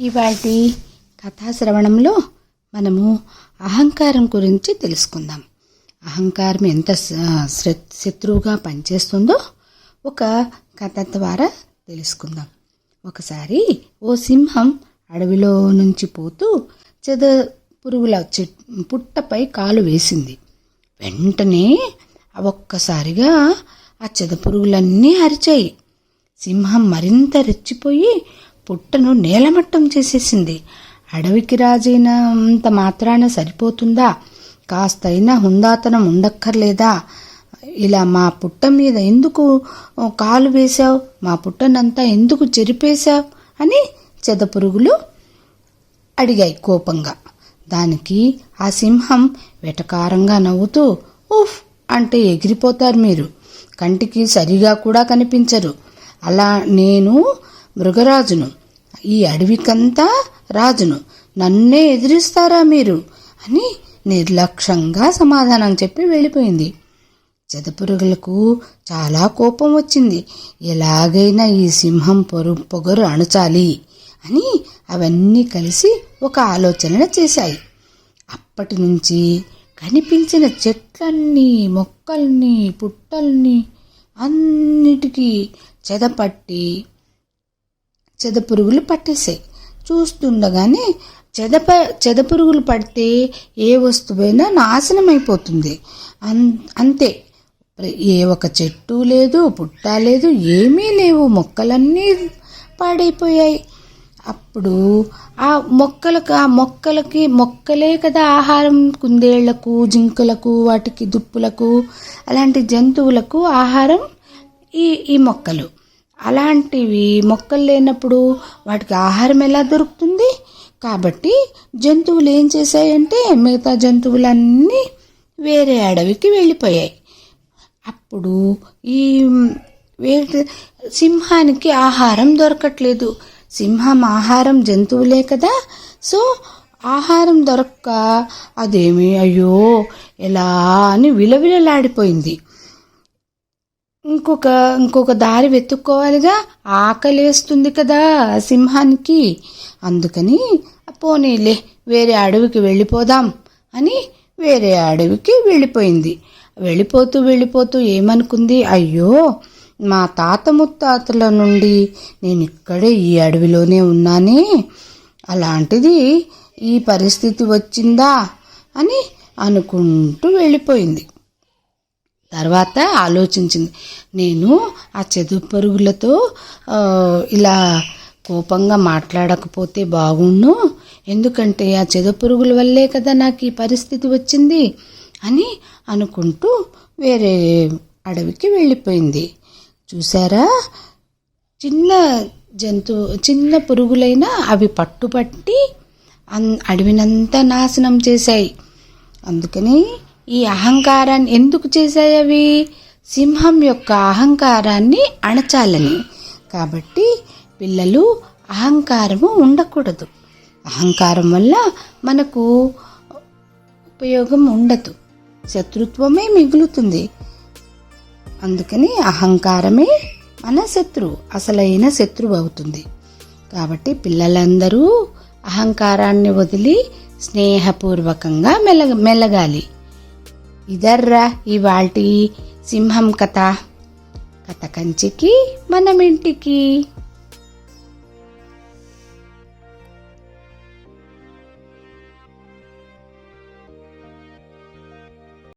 ఇవాటి కథాశ్రవణంలో మనము అహంకారం గురించి తెలుసుకుందాం. అహంకారం ఎంత శత్రువుగా పనిచేస్తుందో ఒక కథ ద్వారా తెలుసుకుందాం. ఒకసారి ఓ సింహం అడవిలో నుంచి పోతూ చెద పురుగుల పుట్టపై కాలు వేసింది. వెంటనే ఒక్కసారిగా ఆ చెద పురుగులన్నీ అరిచాయి. సింహం మరింత రెచ్చిపోయి పుట్టను నేలమట్టం చేసేసింది. అడవికి రాజైనంత మాత్రాన సరిపోతుందా? కాస్తైనా హుందాతనం ఉండక్కర్లేదా? ఇలా మా పుట్ట మీద ఎందుకు కాలు వేశావు? మా పుట్టనంతా ఎందుకు చెరిపేశావు? అని చెదపురుగులు అడిగాయి కోపంగా. దానికి ఆ సింహం వెటకారంగా నవ్వుతూ ఉఫ్! అంటే ఎగిరిపోతారు మీరు. కంటికి సరిగా కూడా కనిపించరు. అలా నేను మృగరాజును ఈ అడవికంతా రాజును నన్నే ఎదిరిస్తారా మీరు? అని నిర్లక్ష్యంగా సమాధానం చెప్పి వెళ్ళిపోయింది. చెదపురుగులకు చాలా కోపం వచ్చింది. ఎలాగైనా ఈ సింహం పొరు పొగరు అణచాలి అని అవన్నీ కలిసి ఒక ఆలోచన చేశాయి. అప్పటి నుంచి కనిపించిన చెట్లన్నీ మొక్కల్ని పుట్టల్ని అన్నిటికీ చెదపట్టి చెదపురుగులు పట్టేశాయి. చూస్తుండగానే చెదప చెదపురుగులు పడితే ఏ వస్తువైనా నాశనం అయిపోతుంది అన్ అంతే. ఏ ఒక చెట్టు లేదు పుట్ట లేదు ఏమీ లేవు. మొక్కలన్నీ పాడైపోయాయి. అప్పుడు ఆ మొక్కలకు ఆ మొక్కలకి మొక్కలే కదా ఆహారం. కుందేళ్ళకు జింకలకు వాటికి దుప్పులకు అలాంటి జంతువులకు ఆహారం ఈ ఈ మొక్కలు. అలాంటివి మొక్కలు లేనప్పుడు వాటికి ఆహారం ఎలా దొరుకుతుంది? కాబట్టి జంతువులు ఏం చేశాయంటే మిగతా జంతువులన్నీ వేరే అడవికి వెళ్ళిపోయాయి. అప్పుడు ఈ వేరే సింహానికి ఆహారం దొరకట్లేదు. సింహం ఆహారం జంతువులే కదా. సో ఆహారం దొరక్క అదేమి అయ్యో ఎలా అని విలవిలలాడిపోయింది. ఇంకొక ఇంకొక దారి వెతుక్కోవాలిగా. ఆకలేస్తుంది కదా సింహానికి. అందుకని పోనీలే వేరే అడవికి వెళ్ళిపోదాం అని వేరే అడవికి వెళ్ళిపోయింది. వెళ్ళిపోతూ వెళ్ళిపోతూ ఏమనుకుంది? అయ్యో మా తాత ముత్తాతల నుండి నేను ఇక్కడే ఈ అడవిలోనే ఉన్నానే. అలాంటిది ఈ పరిస్థితి వచ్చిందా అని అనుకుంటూ వెళ్ళిపోయింది. తర్వాత ఆలోచించింది. నేను ఆ చదువు పరుగులతో ఇలా కోపంగా మాట్లాడకపోతే బాగుండు. ఎందుకంటే ఆ చెదు పురుగుల వల్లే కదా నాకు ఈ పరిస్థితి వచ్చింది అని అనుకుంటూ వేరే అడవికి వెళ్ళిపోయింది. చూసారా? చిన్న జంతు చిన్న పురుగులైనా అవి పట్టుపట్టి అన్ అడవినంతా నాశనం చేశాయి. అందుకని ఈ అహంకారాన్ని ఎందుకు చేశాయి అవి? సింహం యొక్క అహంకారాన్ని అణచాలని. కాబట్టి పిల్లలు అహంకారము ఉండకూడదు. అహంకారం వల్ల మనకు ఉపయోగం ఉండదు. శత్రుత్వమే మిగులుతుంది. అందుకని అహంకారమే మన శత్రువు అసలైన శత్రువు అవుతుంది. కాబట్టి పిల్లలందరూ అహంకారాన్ని వదిలి స్నేహపూర్వకంగా మెలగ మెలగాలి. ఇదర్రా ఇవాల్టి సింహం కథ. కథ కంచికి మనమింటికి.